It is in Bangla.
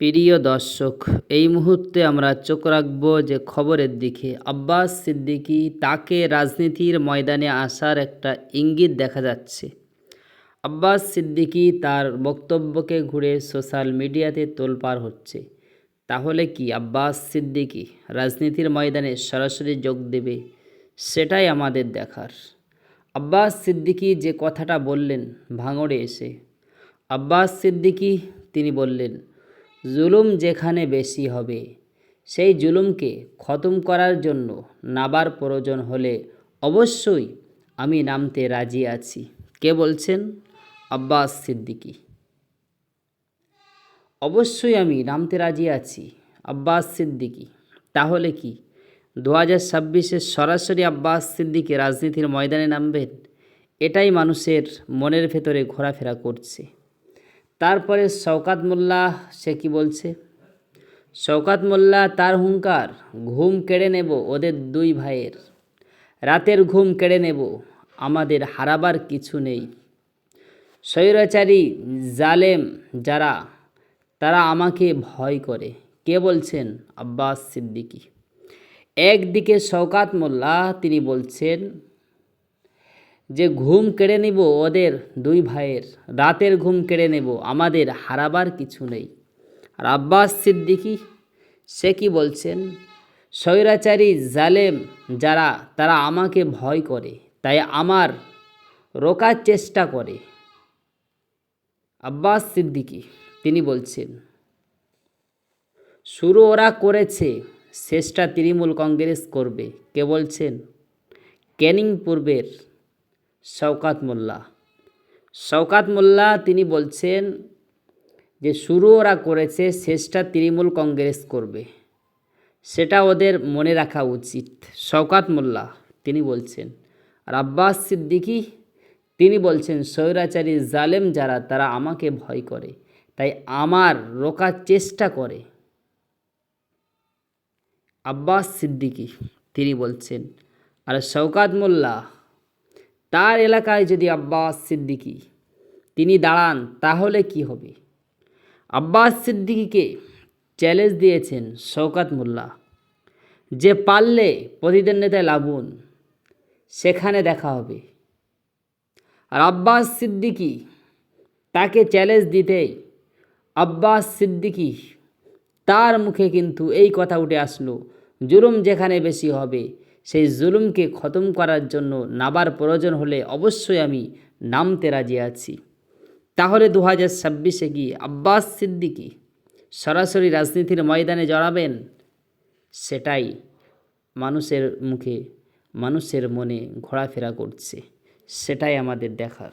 প্রিয় দর্শক, এই মুহূর্তে আমরা চোখ রাখব যে খবরের দিকে। আব্বাস সিদ্দিকি তাকে রাজনীতির ময়দানে আসার একটা ইঙ্গিত দেখা যাচ্ছে। আব্বাস সিদ্দিকী তার বক্তব্যকে ঘুরে সোশ্যাল মিডিয়াতে তোলপাড় হচ্ছে। তাহলে কি আব্বাস সিদ্দিকী রাজনীতির ময়দানে সরাসরি যোগ দেবে? সেটাই আমাদের দেখার। আব্বাস সিদ্দিকি যে কথাটা বললেন ভাঙড়ে এসে, আব্বাস সিদ্দিকি তিনি বললেন জুলুম যেখানে বেশি হবে, সেই জুলুমকে খতম করার জন্য নাবার প্রয়োজন হলে অবশ্যই আমি নামতে রাজি আছি। কে বলছেন? আব্বাস সিদ্দিকী। অবশ্যই আমি নামতে রাজি আছি, আব্বাস সিদ্দিকী। তাহলে কি দু হাজার ছাব্বিশে সরাসরি আব্বাস সিদ্দিকী রাজনীতির ময়দানে নামবেন? এটাই মানুষের মনের ভেতরে ঘোরাফেরা করছে। তারপরে শওকাত মোল্লা, সে কি বলছে? শওকাত মোল্লা, তার হুঙ্কার, ঘুম কেড়ে নেব ওদের দুই ভাইয়ের। রাতের ঘুম কেড়ে নেব, আমাদের হারাবার কিছু নেই। স্বৈরাচারী, জালেম যারা, তারা আমাকে ভয় করে। কে বলছেন? আব্বাস সিদ্দিকী। একদিকে শওকাত মোল্লা, তিনি বলছেন যে ঘুম কেড়ে নিব ওদের দুই ভাইয়ের, রাতের ঘুম কেড়ে নেব, আমাদের হারাবার কিছু নেই। আর আব্বাস সিদ্দিকি, সে কি বলছেন? স্বৈরাচারী জালেম যারা, তারা আমাকে ভয় করে, তাই আমার রোকার চেষ্টা করে। আব্বাস সিদ্দিকী, তিনি বলছেন, শুরু ওরা করেছে, শেষটা তৃণমূল কংগ্রেস করবে। কে বলছেন? ক্যানিং পূর্বের শওকাত মোল্লা। শওকাত মোল্লা তিনি বলছেন যে, শুরু ওরা করেছে, শেষটা তৃণমূল কংগ্রেস করবে। সেটা ওদের মনে রাখা উচিত। শওকাত মোল্লা তিনি বলছেন। আর আব্বাস সিদ্দিকী তিনি বলছেন, স্বৈরাচারী জালেম যারা, তারা আমাকে ভয় করে। তাই আমার রোকার চেষ্টা করে। আব্বাস সিদ্দিকী তিনি বলছেন। আর শওকাত মোল্লা তার এলাকায় যদি আব্বাস সিদ্দিকী তিনি দাঁড়ান, তাহলে কি হবে? আব্বাস সিদ্দিকিকে চ্যালেঞ্জ দিয়েছেন শওকাত মোল্লা। যে পারলে নেতায় লাগুন সেখানে দেখা হবে। আর আব্বাস সিদ্দিকী তাকে চ্যালেঞ্জ দিতেই আব্বাস সিদ্দিকী তার মুখে কিন্তু এই কথা উঠে আসলো, জুলুম যেখানে বেশি হবে সেই জুলুমকে খতম করার জন্য নাবার প্রয়োজন হলে অবশ্যই আমি নামতে রাজি আছি। তাহলে দু হাজার ছাব্বিশে গিয়ে আব্বাস সিদ্দিকী সরাসরি রাজনীতির ময়দানে জড়াবেন? সেটাই মানুষের মুখে, মানুষের মনে ঘোরাফেরা করছে। সেটাই আমাদের দেখার।